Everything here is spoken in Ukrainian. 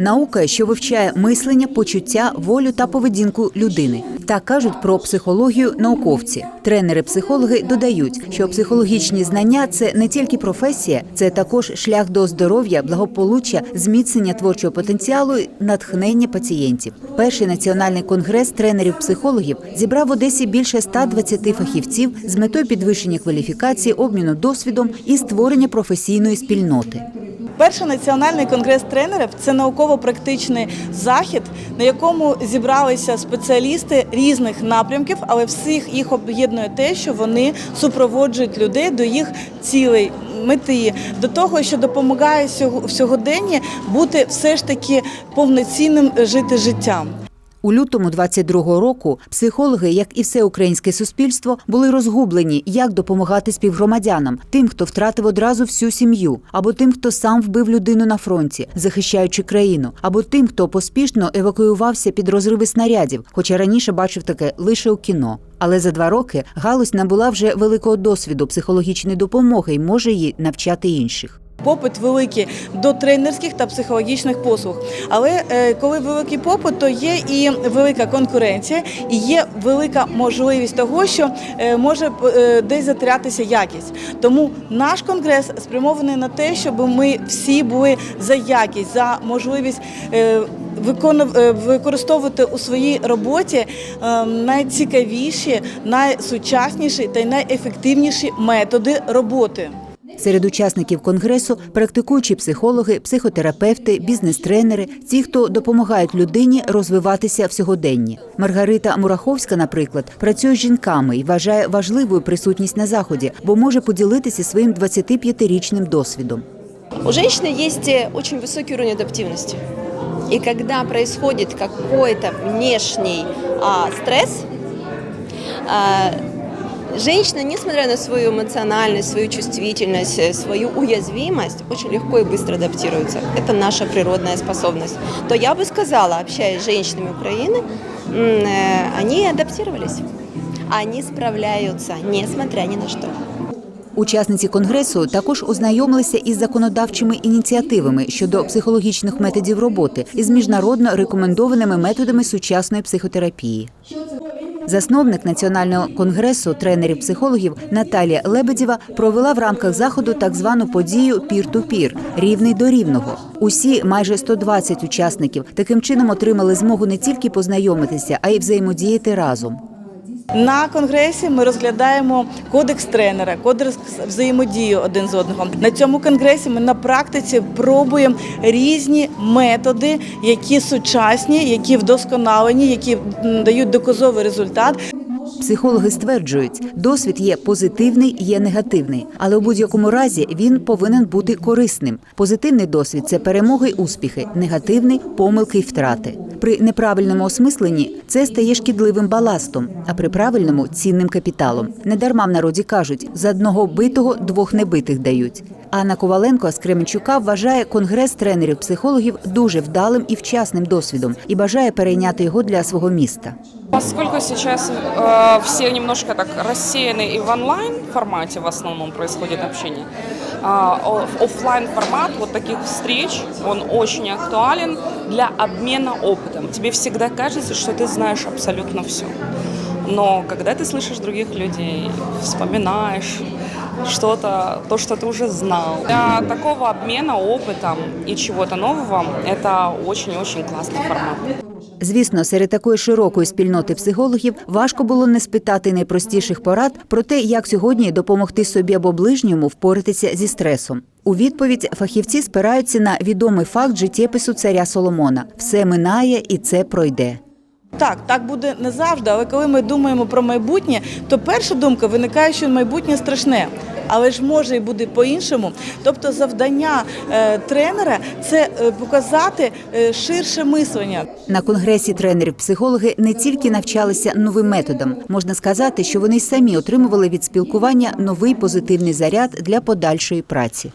Наука, що вивчає мислення, почуття, волю та поведінку людини. Так кажуть про психологію науковці. Тренери-психологи додають, що психологічні знання це не тільки професія, це також шлях до здоров'я, благополуччя, зміцнення творчого потенціалу, натхнення пацієнтів. Перший національний конгрес тренерів-психологів зібрав в Одесі більше 120 фахівців з метою підвищення кваліфікації, обміну досвідом і створення професійної спільноти. Перший національний конгрес тренерів це науково-практичний захід, на якому зібралися спеціалісти різних напрямків, але всіх їх об'єднує те, що вони супроводжують людей до їх цілей. Мети до того, що допомагає в сьогоденні бути все ж таки повноцінним жити життям. У лютому 22-го року психологи, як і все українське суспільство, були розгублені, як допомагати співгромадянам, тим, хто втратив одразу всю сім'ю, або тим, хто сам вбив людину на фронті, захищаючи країну, або тим, хто поспішно евакуювався під розриви снарядів, хоча раніше бачив таке лише у кіно. Але за два роки галузь набула вже великого досвіду психологічної допомоги і може її навчати інших. Попит великий до тренерських та психологічних послуг. Але е, коли великий попит, то є і велика конкуренція, і є велика можливість того, що е, може е, десь затрятися якість. Тому наш конгрес спрямований на те, щоб ми всі були за якість, за можливість. використовувати у своїй роботі найцікавіші, найсучасніші та найефективніші методи роботи. Серед учасників конгресу практикуючі психологи, психотерапевти, бізнес-тренери, ті, хто допомагають людині розвиватися в сьогоденні. Маргарита Мураховська, наприклад, працює з жінками і вважає важливою присутність на заході, бо може поділитися своїм 25-річним досвідом. У женщины есть э, очень высокий уровень адаптивности. И когда происходит какой-то внешний а, стресс, а, женщина, несмотря на свою эмоциональность, свою чувствительность, э, свою уязвимость, очень легко и быстро адаптируется. Это наша природная способность. То я бы сказала, общаясь с женщинами Украины, м, э, они адаптировались. Они справляются, несмотря ни на что. Учасниці конгресу також ознайомилися із законодавчими ініціативами щодо психологічних методів роботи із міжнародно рекомендованими методами сучасної психотерапії. Засновник національного конгресу тренерів-психологів Наталія Лебедєва провела в рамках заходу так звану подію пір-ту-пір рівний до рівного. Усі майже 120 учасників таким чином отримали змогу не тільки познайомитися, а й взаємодіяти разом. На конгресі ми розглядаємо кодекс тренера, кодекс взаємодії один з одного. На цьому конгресі ми на практиці пробуємо різні методи, які сучасні, які вдосконалені, які дають доказовий результат. Психологи стверджують, досвід є позитивний, є негативний, але у будь-якому разі він повинен бути корисним. Позитивний досвід це перемоги й успіхи, негативний помилки й втрати. При неправильному осмисленні це стає шкідливим баластом, а при правильному цінним капіталом. Недарма в народі кажуть: за одного битого двох небитих дають. Анна Коваленко з Кременчука вважає конгрес тренерів-психологів дуже вдалим і вчасним досвідом і бажає перейняти його для свого міста. Поскольку сейчас э, все немножко так рассеяны и в онлайн формате в основном происходит общение, а, о- оффлайн формат вот таких встреч, он очень актуален для обмена опытом. Тебе всегда кажется, что ты знаешь абсолютно все. Но когда ты слышишь других людей, вспоминаешь что-то, то, что ты уже знал. Для такого обмена опытом и чего-то нового это очень-очень классный формат. Звісно, серед такої широкої спільноти психологів важко було не спитати найпростіших порад про те, як сьогодні допомогти собі або ближньому впоратися зі стресом. У відповідь фахівці спираються на відомий факт життєпису царя Соломона: все минає і це пройде. Так, так буде не завжди, але коли ми думаємо про майбутнє, то перша думка виникає, що майбутнє страшне. Але ж може і буде по-іншому. Тобто, завдання е, тренера це е, показати е, ширше мислення. На конгресі тренерів-психологи не тільки навчалися новим методам, можна сказати, що вони й самі отримували від спілкування новий позитивний заряд для подальшої праці.